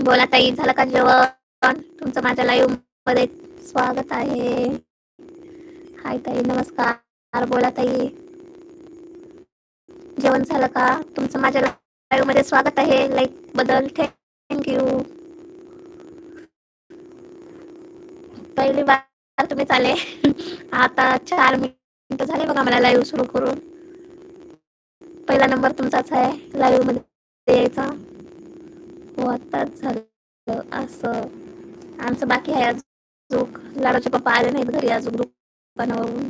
बोला ताई झालं का जेवण? तुमचं माझ्या लाईव्हमध्ये स्वागत आहे. हाय ताई नमस्कार. बोला ताई. जेवण झालं का? तुमचं माझ्या लाईव्हमध्ये स्वागत आहे. लाईक बदल थँक्यू पहिली बार तुम्ही चाले आता चार मिनिट झाले बघा मला लाईव्ह सुरू करून. पहिला नंबर तुमचाच आहे. लाईव्हमध्ये यायचा. हो आताच झालं असं. आमचं बाकी आहे अजून. लाडाचे पप्पा आले नाहीत घरी अजून दुकानावरून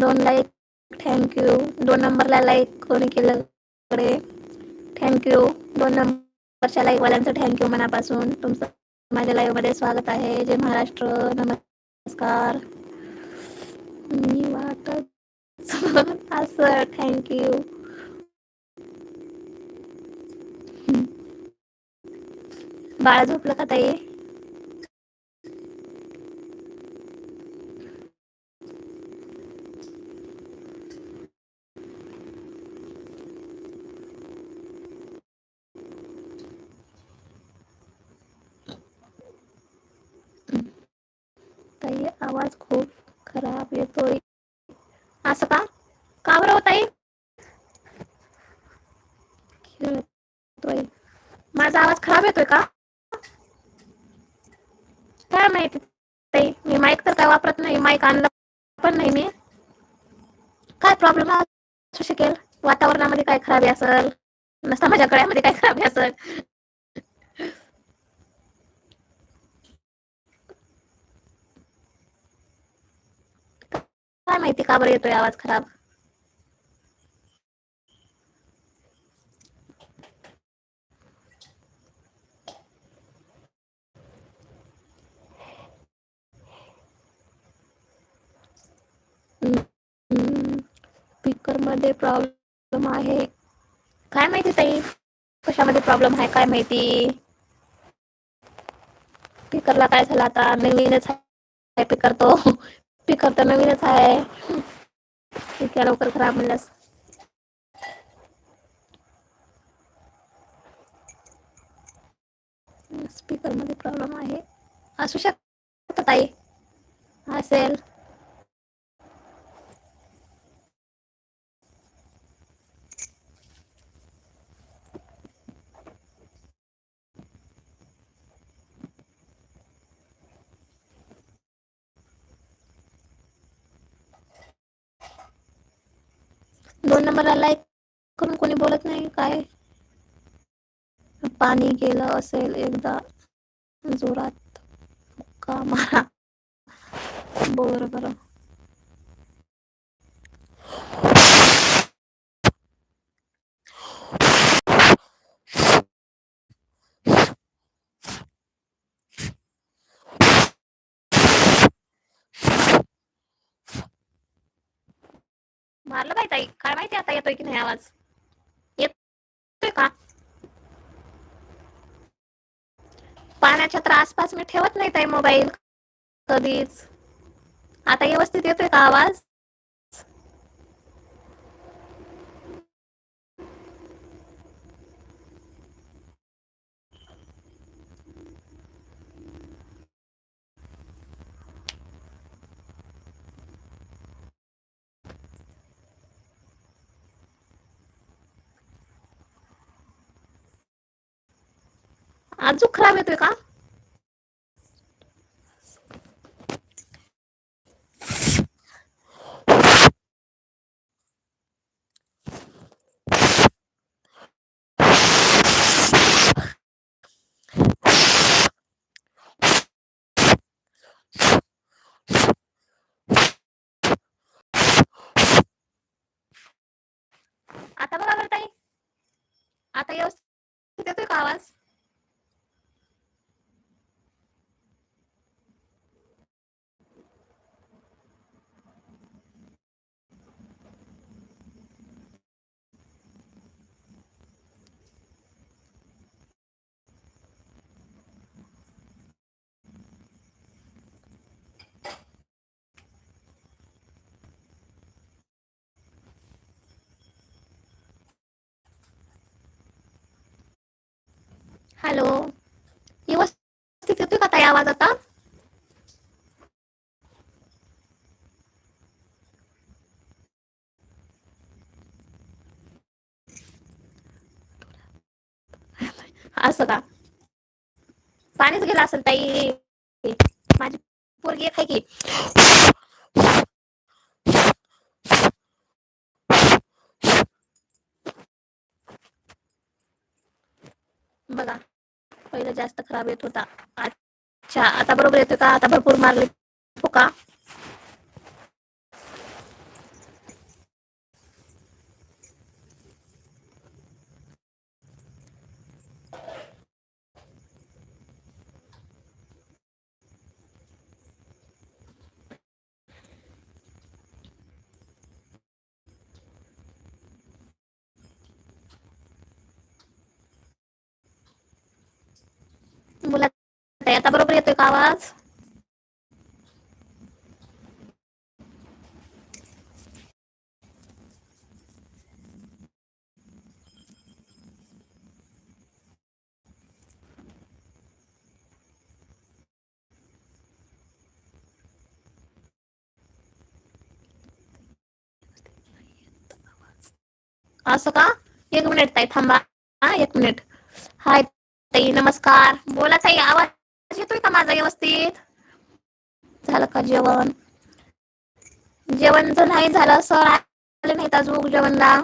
दोन लाईक थँक्यू दोन नंबरला लाईक कोणी केलं कडे? थँक्यू दोन नंबरच्या लाईकवाल्यांचं थँक्यू मनापासून. तुमचं माझ्या लाईव्हमध्ये स्वागत आहे. जय महाराष्ट्र. नमस्कार. मी वाटत असं. थँक्यू बाळा झोपलं का ताई? ताई आवाज खूप खराब येतोय. असं का? का बरं होत ताई? माझा आवाज खराब येतोय का? काय माहिती ताई? मी माईक तर काय वापरत नाही माईक आणलं पण नाही मी. काय प्रॉब्लेम असू शकेल? वातावरणामध्ये काय खराबी असेल? नसता माझ्या गळ्यामध्ये काय खराबी असेल? काय माहिती का बरं येतोय आवाज खराब? स्पीकर मध्ये प्रॉब्लेम आहे. काय ताई? कशामध्ये प्रॉब्लेम आहे? काय माहिती? स्पीकरला काय झालं आता? स्पीकर तो. स्पीकर तर नवीनच आहे. लवकर खराब म्हणल्यास. स्पीकर मध्ये प्रॉब्लेम शकतं ताई. नंबरला लाईक करून कोणी बोलत नाही काय? पाणी गेलं असेल एकदा जोरात का मारा. बरं बर. मारलं काय ताई. काय माहिती आता येतोय की नाही आवाज? येतोय का? पाण्याच्या तर आसपास मी ठेवत नाही ताई मोबाईल कधीच. आता व्यवस्थित येतोय का आवाज? अजून खराब येतोय का? आता बघा बरं ताई. आता व्यवस्थित येतोय का आवाज? हॅलो. का ताई आवाज आता? असं का? पाणीच गेलं असेल ताई. माझी पोरगी आहे की बघा पहिलं जास्त खराब येत होता. अच्छा आता बरोबर येतोय का? आता भरपूर मारले. हो का मुला ताई, आता बरोबर येतोय का आवाज? असं का? एक मिनिट ताई थांबा. हा एक मिनिट. हाय ताई नमस्कार. बोला ताई आवाज येतोय का माझा व्यवस्थित? झालं का जेवण? जेवण तर नाही झालं सर आले नाहीत अजून जेवणला.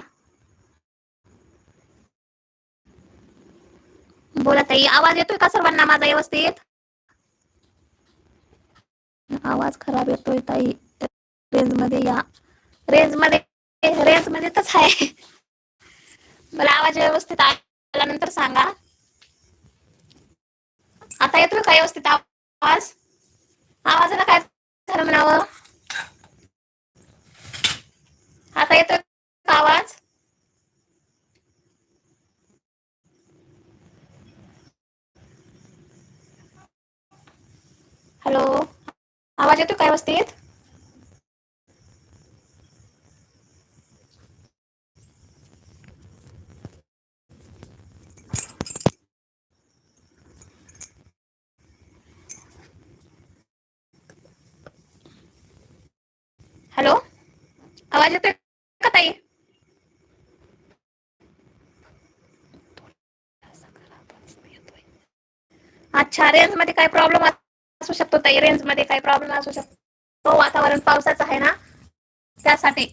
बोला ताई आवाज येतोय का सर्वांना माझा व्यवस्थित? आवाज खराब येतोय ताई. रेंजमध्ये या. रेंजमध्ये रेंजमध्ये तच आहे. मला आवाज व्यवस्थित आल्यानंतर सांगा. आता येतो काय व्यवस्थित आवाज. आवाजाला काय झालं म्हणावं? आता येतोय का आवाज? हॅलो आवाज येतो काय व्यवस्थित हॅलो आवाज येतोय का ताई? अच्छा रेंजमध्ये काय प्रॉब्लेम असू शकतो ताई? रेंजमध्ये काय प्रॉब्लेम असू शकतो? वातावरण पावसाचं आहे ना? त्यासाठी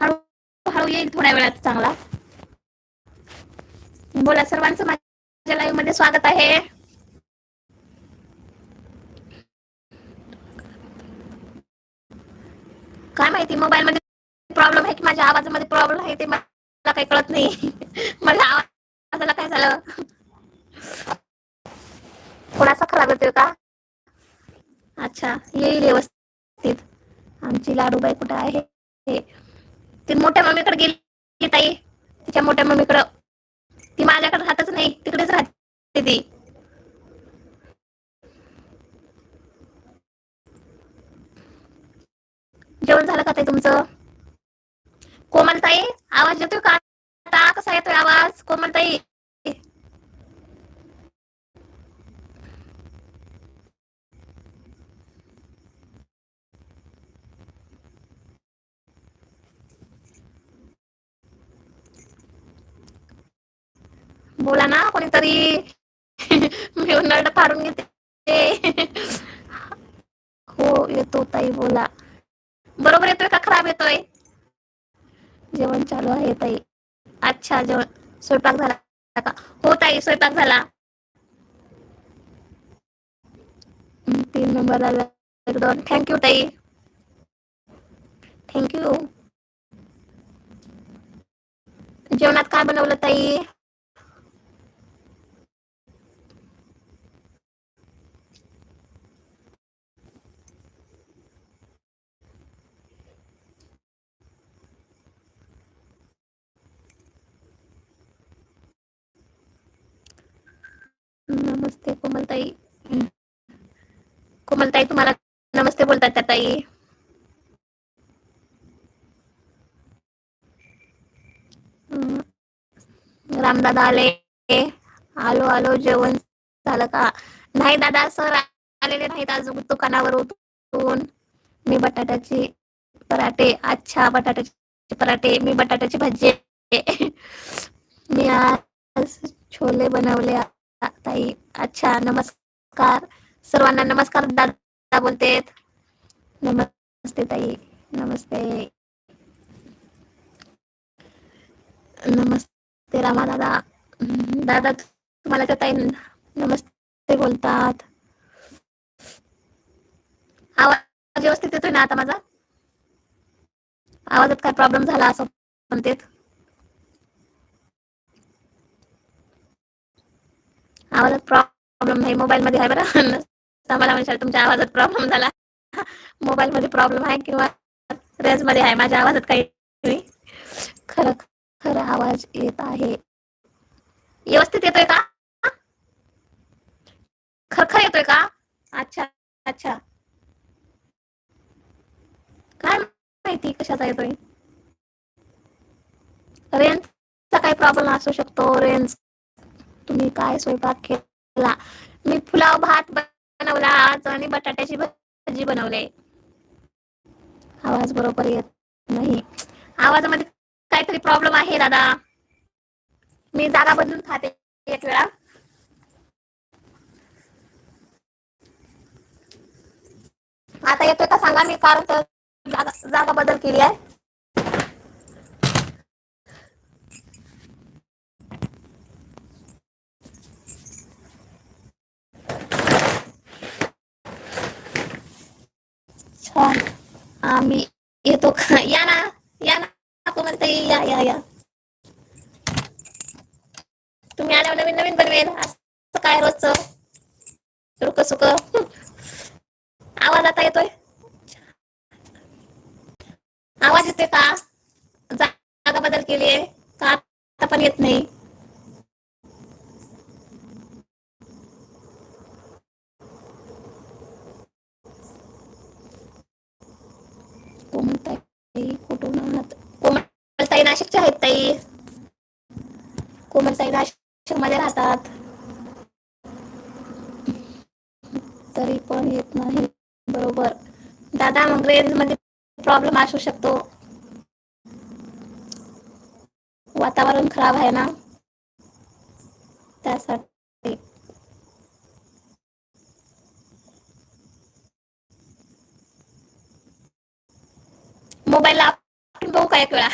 हळू हळू येईल थोड्या वेळात चांगला. बोला सर्वांचं माझ्या लाईव्हमध्ये स्वागत आहे. काय माहिती मोबाईल मध्ये प्रॉब्लेम आहे की माझ्या आवाजामध्ये प्रॉब्लेम आहे ते मला काही कळत नाही. मला आवाजाला काय झालं? थोडासा खराब येतोय का? अच्छा येईल व्यवस्थित. आमची लाडूबाई कुठे आहे? ती मोठ्या मम्मीकडे गेली ताई. तिच्या मोठ्या मम्मीकडं. ती माझ्याकडे राहतच नाही तिकडेच राहते ती. जेवण झालं का ते तुमचं? कोमलताई आवाज येतोय का? आता कसा येतोय आवाज? कोमलताई. बोला ना कोणीतरी मी उन्हाळ फाडून घेते. हो येतो ताई बोला. बरोबर येतोय का खराब येतोय जेवण चालू आहे ताई. अच्छा जेवण. स्वयंपाक झाला का? हो ताई स्वयंपाक झाला. तीन नंबर आला. दोन. थँक्यू ताई. थँक्यू जेवणात काय बनवलं ताई? नमस्ते कोमलताई. कोमलताई तुम्हाला नमस्ते बोलतात त्या ताई. रामदादा आले. आलो आलो जेवण झालं का? नाही दादा सर आलेले नाहीत अजून दुकानावर उतरून. मी बटाट्याची पराठे अच्छा बटाट्याचे पराठे मी बटाट्याची भाजी. मी आज छोले बनवले. ताई. अच्छा नमस्कार. सर्वांना नमस्कार दादा बोलतेत. नमस्ते ताई. नमस्ते. नमस्ते रामा दादा. दादा तुम्हाला त्या ताई नमस्ते बोलतात. आवाज व्यवस्थित येतोय ना आता माझा? आवाजात काय प्रॉब्लेम झाला असं म्हणतेत? आवाजात प्रॉब्लेम आहे. मोबाईल मध्ये आहे बरं. मला म्हणजे तुमच्या आवाजात प्रॉब्लेम झाला. मोबाईल मध्ये प्रॉब्लेम आहे किंवा रेंजमध्ये आहे. माझ्या आवाजात काही नाही. खरं खरं आवाज येत आहे. व्यवस्थित येतोय का? खरखर येतोय का? अच्छा अच्छा. काय माहिती कशाचा येतोय? रेंजचा काही प्रॉब्लेम असू शकतो. रेंज तुम्ही काय स्वयंपाक केला? मी पुलाव भात बनवला आज आणि बटाट्याची भाजी बनवले. आवाज बरोबर येत नाही. आवाजामध्ये काहीतरी प्रॉब्लेम आहे दादा. मी जागा बदलून खाते एक वेळा. आता येतोय का सांगा मी कारण जागा जागा बदल केली आहे. छान आम्ही येतो. का या ना. या ना. कोमलताई या या या. तुम्ही आल्यावर नवीन नवीन बनवेल. असं काय रोजच? रुक सुक आवाज आता येतोय? आवाज येते का? जागा बदल केली आहे का आता पण येत नाही? कोमलताई कुठून आहात कोमलताई नाशिकच्या आहेत ताई. कोमलताई नाशिकमध्ये राहतात. तरी पण येत नाही. बरोबर. दादा मग रेंजमध्ये प्रॉब्लेम असू शकतो. वातावरण खराब आहे ना? त्यासाठी. मोबाईल आपटून बघू काय एक वेळा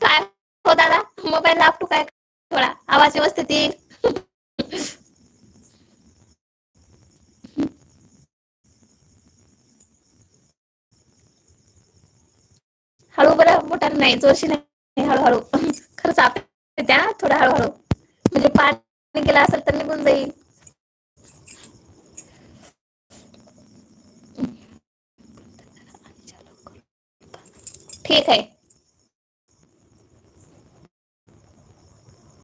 काय हो दादा? मोबाईल आपटू काय वेळा आवाज व्यवस्थित येईल. हळू बरं मोठा नाही जोरशी नाही हळूहळू. खरंच आपण त्या थोडं हळूहळू. म्हणजे पाणी गेला असेल तर निघून जाईल. ठीक आहे